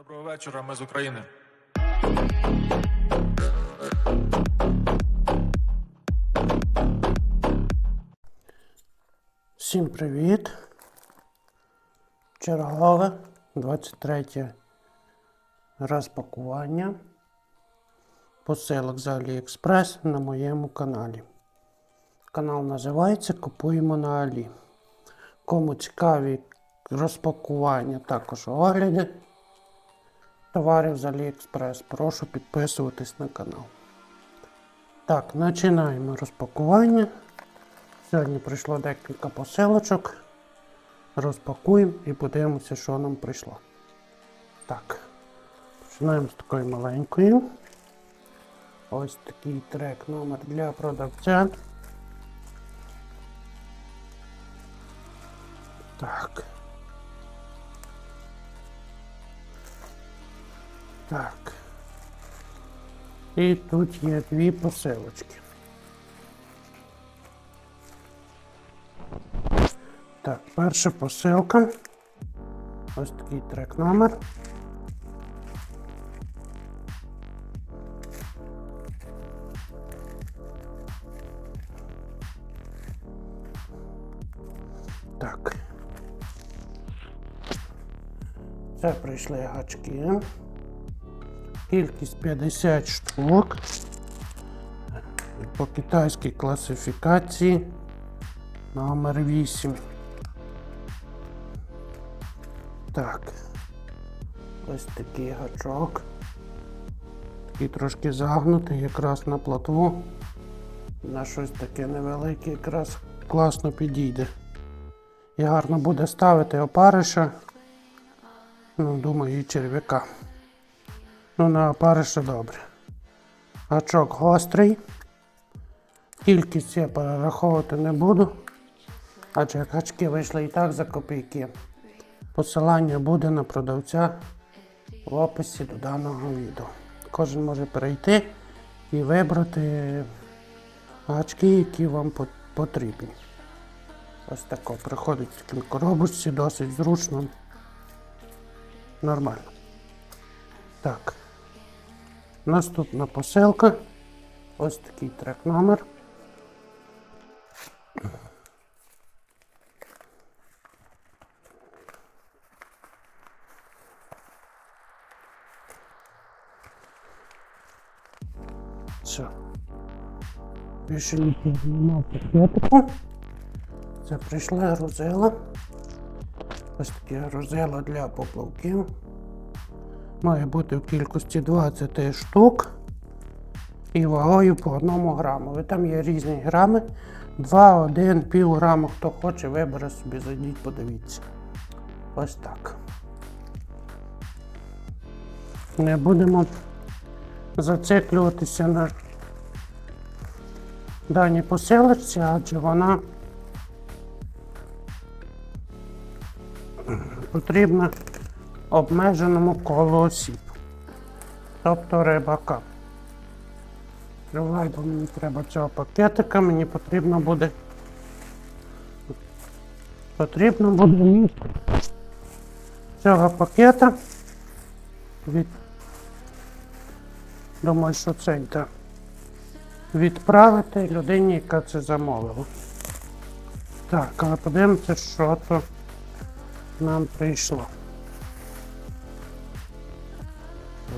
Доброго вечора, ми з України. Всім привіт! Чергове 23 розпакування посилок з Аліекспрес на моєму каналі. Канал називається Купуємо на Алі. Кому цікаві розпакування, також огляди товарів з Аліекспрес, прошу підписуватись на канал. Так, починаємо розпакування. Сьогодні прийшло декілька посилочок. Розпакуємо і подивимося, що нам прийшло. Так, починаємо з такої маленької. Ось такий трек номер для продавця. Так. Так. І тут є дві посилочки. Так, перша посилка. Ось такий трек номер. Так. Це прийшли гачки. Кількість 50 штук. По китайській класифікації номер 8. Так. Ось такий гачок. Такий трошки загнутий, якраз на плотву. На щось таке невелике, якраз класно підійде. І гарно буде ставити опариша. Ну, думаю, і черв'яка. Ну, на опариша добре. Гачок гострий. Кількість я перераховувати не буду. Адже гачки вийшли і так за копійки. Посилання буде на продавця в описі до даного відео. Кожен може перейти і вибрати гачки, які вам потрібні. Ось тако приходить в такій коробочці, досить зручно. Нормально. Так. Наступна посилка. Ось такий трек номер. Все. Більше нічого немає пакетику. Це прийшла грузила. Ось такі грузила для поплавків. Має бути в кількості 20 штук і вагою по 1 граму. І там є різні грами. 2, 1, пів граму. Хто хоче, вибере собі, зайдіть, подивіться. Ось так. Не будемо зациклюватися на даній посилочці, адже вона потрібна обмеженому колу осіб, тобто рибака. Тривай, бо мені треба цього пакетика, мені потрібно буде. Потрібно буде мені цього пакета від Думаю, що це йде. Відправити людині, яка це замовила. Так, але подивимося, що то нам прийшло.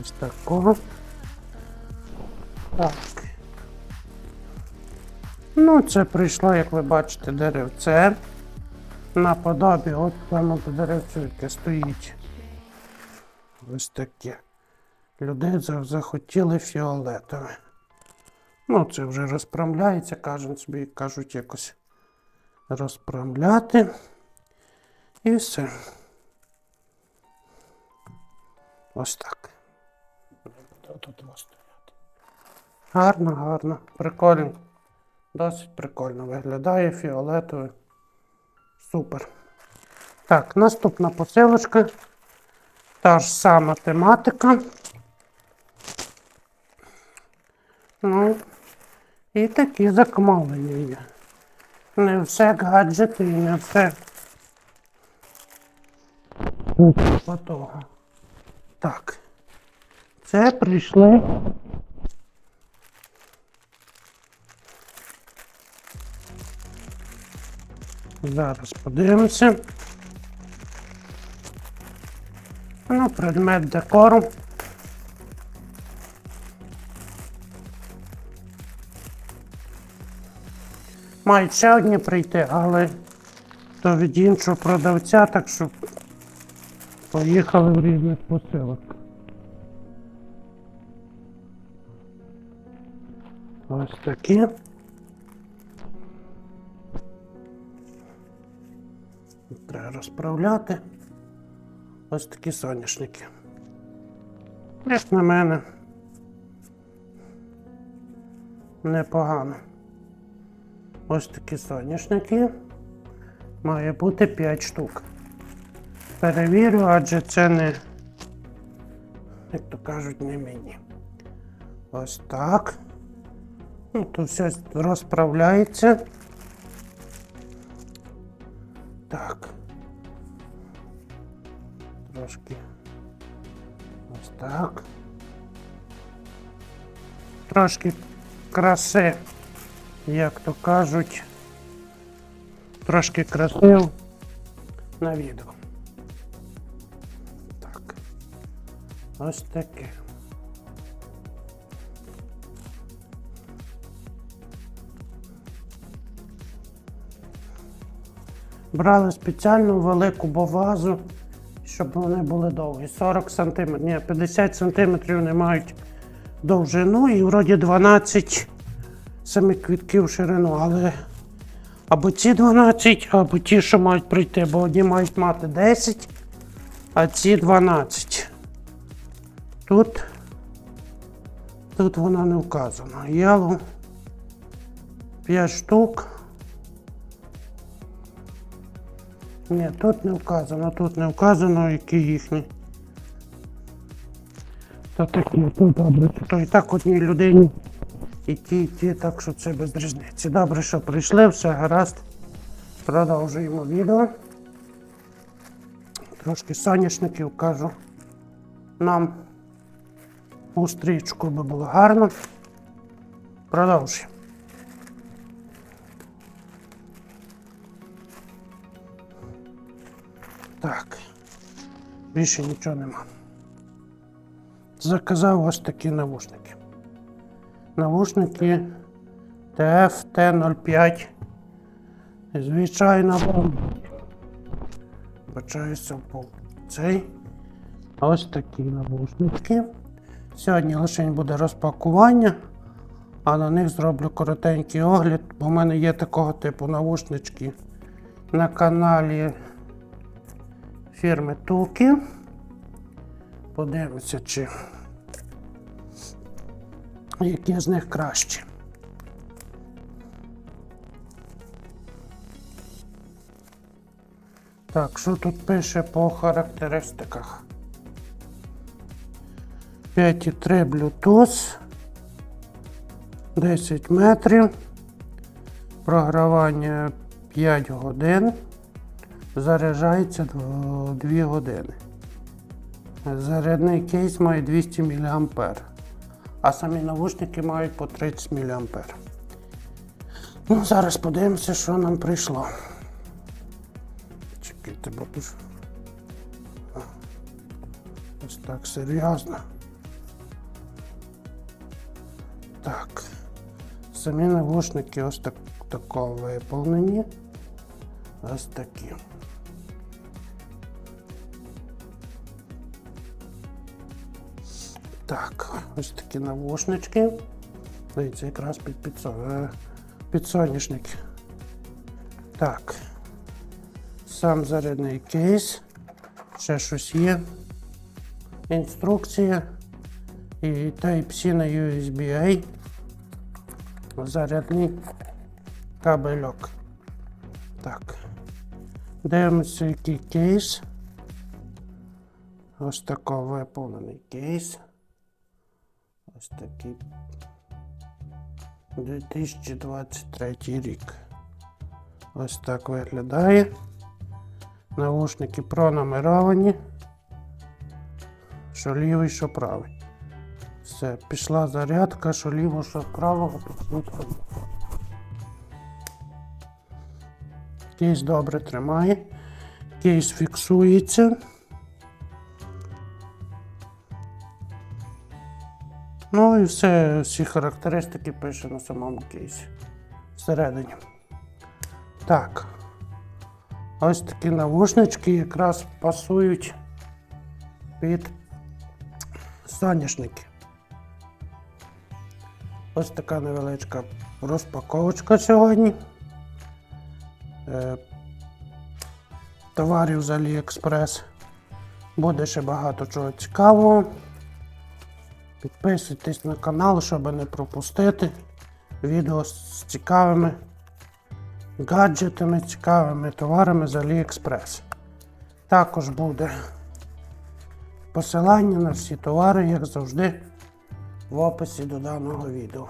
Ось такого. Так. Ну, це прийшло, як ви бачите, деревце. Наподобі от прямо до деревцю, яке стоїть. Ось таке. Людей захотіли фіолетове. Ну, це вже розправляється, кажуть собі, кажуть якось розправляти. І все. Ось так. Тут два стояти. Гарно, гарно. Прикольно. Досить прикольно виглядає фіолетове. Супер. Так, наступна посилочка. Та ж сама тематика. Ну, і такі замовлення є. Не все гаджети і не все. По. Так. Це прийшли. Зараз подивимося. Ну, предмет декору. Мають ще одні прийти, але то від іншого продавця, так що поїхали в різних посилок. Ось такі. Треба розправляти. Ось такі соняшники. Як на мене. Непогано. Ось такі соняшники. Має бути 5 штук. Перевірю, адже це не, як то кажуть, не мені. Ось так. Ну, то все розправляється. Так. Трошки. Ось так. Трошки краси, як то кажуть. Трошки красив на відео. Так. Ось таке. Брали спеціальну велику бовазу, щоб вони були довгі. 40 см, ні, 50 см не мають довжину і вроді 12 семиквітків ширину, але або ці 12, або ті, що мають прийти, бо одні мають мати 10, а ці 12. Тут, тут вона не вказана. Яло 5 штук. Ні, тут не вказано, тут не вказано, які їхні. То такі, то добре. То і так одній людині. І ті, і ті, так що це без різниці. Добре, що прийшли, все гаразд. Продовжуємо відео. Трошки соняшників кажу. Нам у стрічку би було гарно. Продовжуємо. Більше нічого нема. Заказав ось такі навушники. Навушники TF T05. Звичайна бомба. Бачаюся цей. Ось такі навушники. Сьогодні лише буде розпакування, а на них зроблю коротенький огляд, бо в мене є такого типу навушнички на каналі фірми Туки. Подивимося, чи які з них кращі. Так, що тут пише по характеристиках? 5,3 Bluetooth, 10 метрів, програвання 5 годин, заряджається 2 години. Зарядний кейс має 200 мА, а самі навушники мають по 30 мА. Ну, зараз подивимося, що нам прийшло. Чекайте, бо ж- Ось так серйозно. Так. Самі навушники ось так, такого виповнені. Ось такі. Так, ось такі навушнички. Дивіться, якраз під, підсо- е, під соняшник. Так. Сам зарядний кейс. Ще щось є. Інструкція. І Type-C на USB-A. Зарядний кабельок. Так. Дивимося, який кейс. Ось такий виповнений кейс. Ось такий 2023 рік. Ось так виглядає. Наушники пронумеровані. Що лівий, що правий. Все, пішла зарядка, що ліво, що право. Тут Кейс добре тримає. Кейс фіксується. Ну і все, всі характеристики пише на самому кейсі. Всередині. Так. Ось такі навушнички якраз пасують під соняшники. Ось така невеличка розпаковочка сьогодні. Е, товарів з AliExpress. Буде ще багато чого цікавого. Підписуйтесь на канал, щоб не пропустити відео з цікавими гаджетами, цікавими товарами з AliExpress. Також буде посилання на всі товари, як завжди, в описі до даного відео.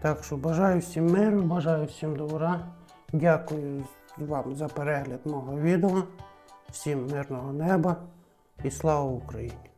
Так що бажаю всім миру, бажаю всім добра. Дякую вам за перегляд мого відео. Всім мирного неба і слава Україні!